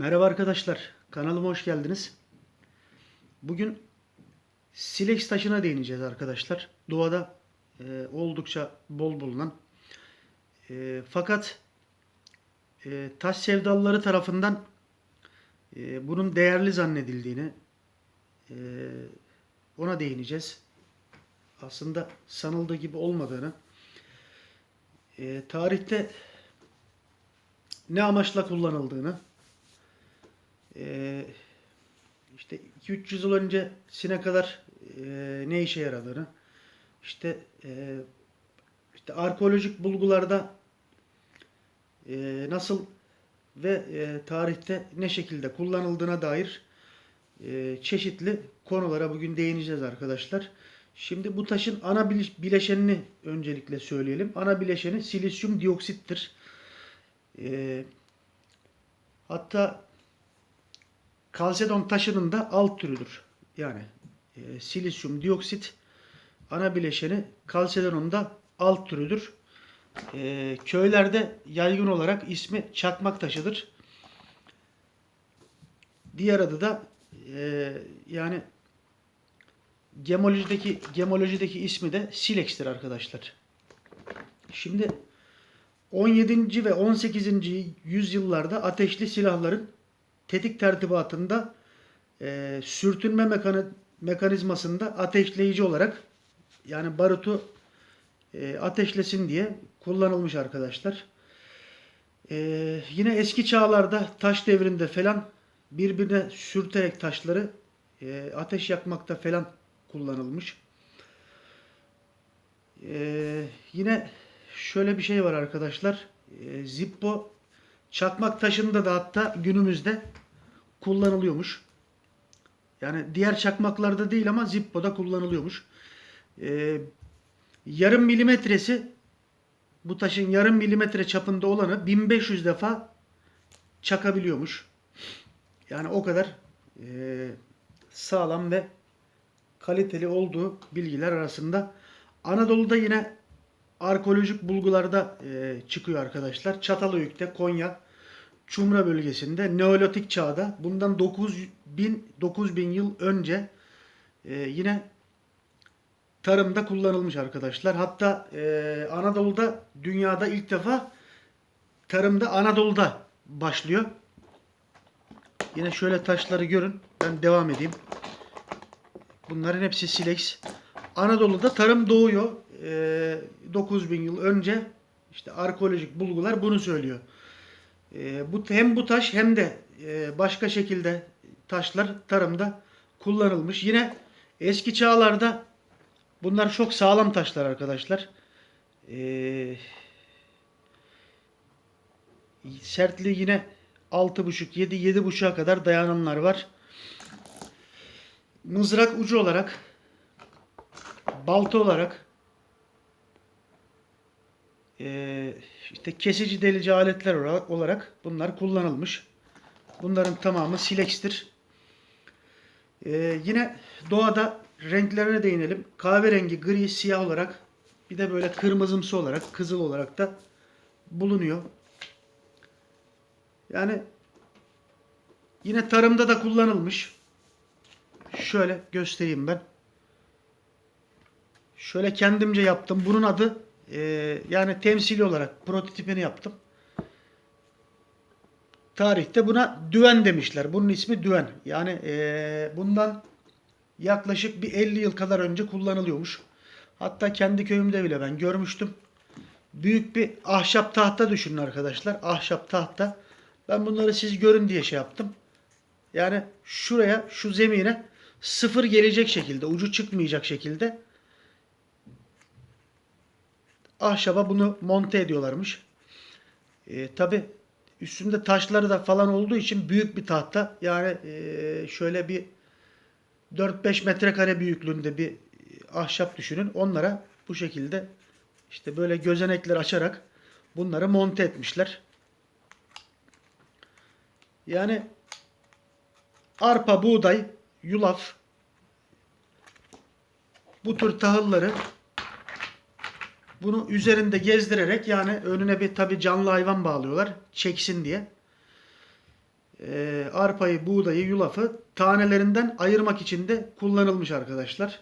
Merhaba arkadaşlar, kanalıma hoş geldiniz. Bugün silex taşına değineceğiz arkadaşlar. Doğada e, oldukça bol bulunan. E, fakat e, taş sevdalıları tarafından e, bunun değerli zannedildiğini e, ona değineceğiz. Aslında sanıldığı gibi olmadığını. E, tarihte ne amaçla kullanıldığını ee, işte 2-300 yıl öncesine kadar e, ne işe yaradığını işte e, işte arkeolojik bulgularda e, nasıl ve e, tarihte ne şekilde kullanıldığına dair e, çeşitli konulara bugün değineceğiz arkadaşlar. Şimdi bu taşın ana bile- bileşenini öncelikle söyleyelim. Ana bileşeni silisyum dioksittir. E, hatta kalsedon taşının da alt türüdür. Yani e, silisyum dioksit ana bileşeni kalsedonun da alt türüdür. E, köylerde yaygın olarak ismi çakmak taşıdır. Diğer adı da e, yani gemolojideki gemolojideki ismi de silex'tir arkadaşlar. Şimdi 17. ve 18. yüzyıllarda ateşli silahların tetik tertibatında e, sürtünme mekanı, mekanizmasında ateşleyici olarak yani barutu e, ateşlesin diye kullanılmış arkadaşlar. E, yine eski çağlarda taş devrinde falan birbirine sürterek taşları e, ateş yakmakta falan kullanılmış. E, yine şöyle bir şey var arkadaşlar. E, Zippo çakmak taşında da hatta günümüzde kullanılıyormuş. Yani diğer çakmaklarda değil ama Zippo'da kullanılıyormuş. Ee, yarım milimetresi bu taşın yarım milimetre çapında olanı 1500 defa çakabiliyormuş. Yani o kadar e, sağlam ve kaliteli olduğu bilgiler arasında. Anadolu'da yine arkeolojik bulgularda e, çıkıyor arkadaşlar. Çatalhöyük'te, Konya, Çumra bölgesinde Neolitik çağda bundan 9000 9000 yıl önce e, yine tarımda kullanılmış arkadaşlar. Hatta e, Anadolu'da dünyada ilk defa tarımda Anadolu'da başlıyor. Yine şöyle taşları görün. Ben devam edeyim. Bunların hepsi silex. Anadolu'da tarım doğuyor. E, 9000 yıl önce işte arkeolojik bulgular bunu söylüyor. E, bu hem bu taş hem de e, başka şekilde taşlar tarımda kullanılmış. Yine eski çağlarda bunlar çok sağlam taşlar arkadaşlar. E, sertliği yine 6,5 7 7,5'a kadar dayananlar var. Mızrak ucu olarak balta olarak e, işte kesici delici aletler olarak, bunlar kullanılmış. Bunların tamamı silex'tir. E, yine doğada renklerine değinelim. Kahverengi, gri, siyah olarak bir de böyle kırmızımsı olarak, kızıl olarak da bulunuyor. Yani yine tarımda da kullanılmış. Şöyle göstereyim ben. Şöyle kendimce yaptım. Bunun adı e, yani temsili olarak prototipini yaptım. Tarihte buna düven demişler. Bunun ismi düven. Yani e, bundan yaklaşık bir 50 yıl kadar önce kullanılıyormuş. Hatta kendi köyümde bile ben görmüştüm. Büyük bir ahşap tahta düşünün arkadaşlar. Ahşap tahta. Ben bunları siz görün diye şey yaptım. Yani şuraya, şu zemine sıfır gelecek şekilde, ucu çıkmayacak şekilde ahşaba bunu monte ediyorlarmış. E, Tabi üstünde taşları da falan olduğu için büyük bir tahta. Yani e, şöyle bir 4-5 metrekare büyüklüğünde bir ahşap düşünün. Onlara bu şekilde işte böyle gözenekler açarak bunları monte etmişler. Yani arpa, buğday, yulaf bu tür tahılları bunu üzerinde gezdirerek yani önüne bir tabi canlı hayvan bağlıyorlar çeksin diye. e, arpayı, buğdayı, yulafı tanelerinden ayırmak için de kullanılmış arkadaşlar.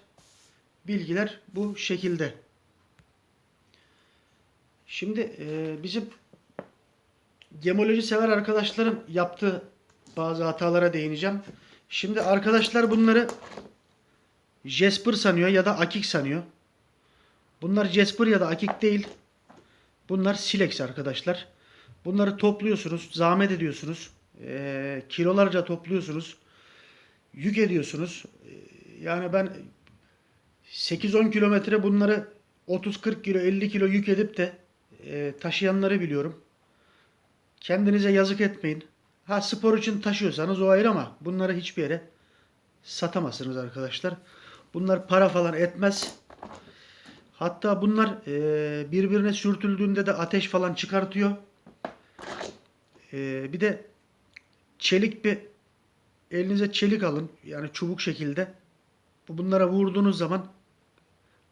Bilgiler bu şekilde. Şimdi e, bizim gemoloji sever arkadaşların yaptığı bazı hatalara değineceğim. Şimdi arkadaşlar bunları Jasper sanıyor ya da Akik sanıyor. Bunlar Jasper ya da Akik değil. Bunlar Silex arkadaşlar. Bunları topluyorsunuz, zahmet ediyorsunuz. Eee, kilolarca topluyorsunuz. Yük ediyorsunuz. Eee, Yani ben 8-10 kilometre bunları 30-40 kilo, 50 kilo yük edip de eee, taşıyanları biliyorum. Kendinize yazık etmeyin. Ha spor için taşıyorsanız o ayrı ama bunları hiçbir yere satamazsınız arkadaşlar. Bunlar para falan etmez. Hatta bunlar e, birbirine sürtüldüğünde de ateş falan çıkartıyor. E, bir de çelik bir elinize çelik alın. Yani çubuk şekilde. Bu bunlara vurduğunuz zaman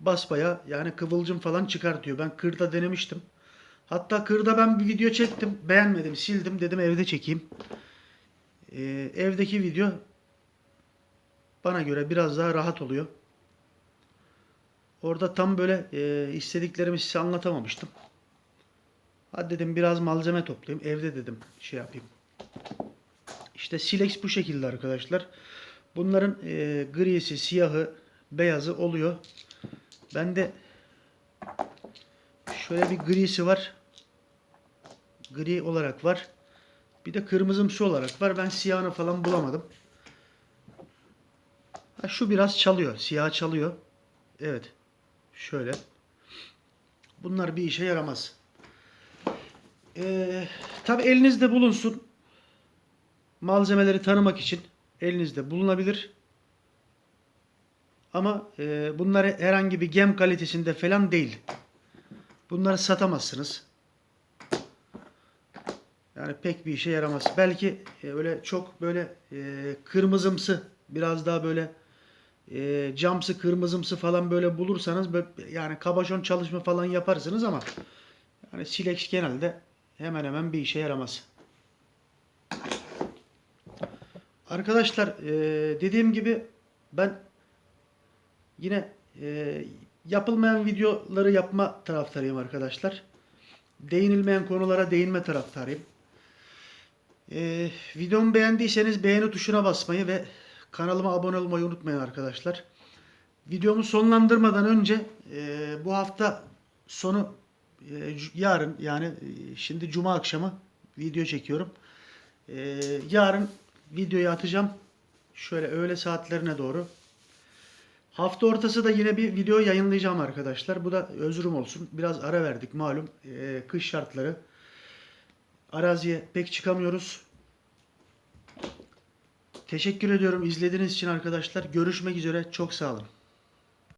basbaya yani kıvılcım falan çıkartıyor. Ben kırda denemiştim. Hatta kırda ben bir video çektim. Beğenmedim. Sildim. Dedim evde çekeyim. E, evdeki video bana göre biraz daha rahat oluyor. Orada tam böyle e, istediklerimi size anlatamamıştım. Hadi dedim biraz malzeme toplayayım. Evde dedim şey yapayım. İşte silex bu şekilde arkadaşlar. Bunların e, grisi, siyahı, beyazı oluyor. Bende şöyle bir grisi var. Gri olarak var. Bir de kırmızımsı olarak var. Ben siyahını falan bulamadım. Ha, şu biraz çalıyor. Siyah çalıyor. Evet. Şöyle. Bunlar bir işe yaramaz. Ee, tabi elinizde bulunsun. Malzemeleri tanımak için elinizde bulunabilir. Ama e, bunları herhangi bir gem kalitesinde falan değil. Bunları satamazsınız. Yani pek bir işe yaramaz. Belki e, öyle çok böyle e, kırmızımsı biraz daha böyle e, camsı kırmızımsı falan böyle bulursanız böyle, yani kabaşon çalışma falan yaparsınız ama yani silex genelde hemen hemen bir işe yaramaz. Arkadaşlar e, dediğim gibi ben yine e, yapılmayan videoları yapma taraftarıyım arkadaşlar. Değinilmeyen konulara değinme taraftarıyım. E, videomu beğendiyseniz beğeni tuşuna basmayı ve kanalıma abone olmayı unutmayın arkadaşlar. Videomu sonlandırmadan önce e, bu hafta sonu e, yarın yani e, şimdi cuma akşamı video çekiyorum. E, yarın videoyu atacağım. Şöyle öğle saatlerine doğru. Hafta ortası da yine bir video yayınlayacağım arkadaşlar. Bu da özrüm olsun. Biraz ara verdik malum. e, kış şartları. Araziye pek çıkamıyoruz. Teşekkür ediyorum izlediğiniz için arkadaşlar. Görüşmek üzere. Çok sağ olun.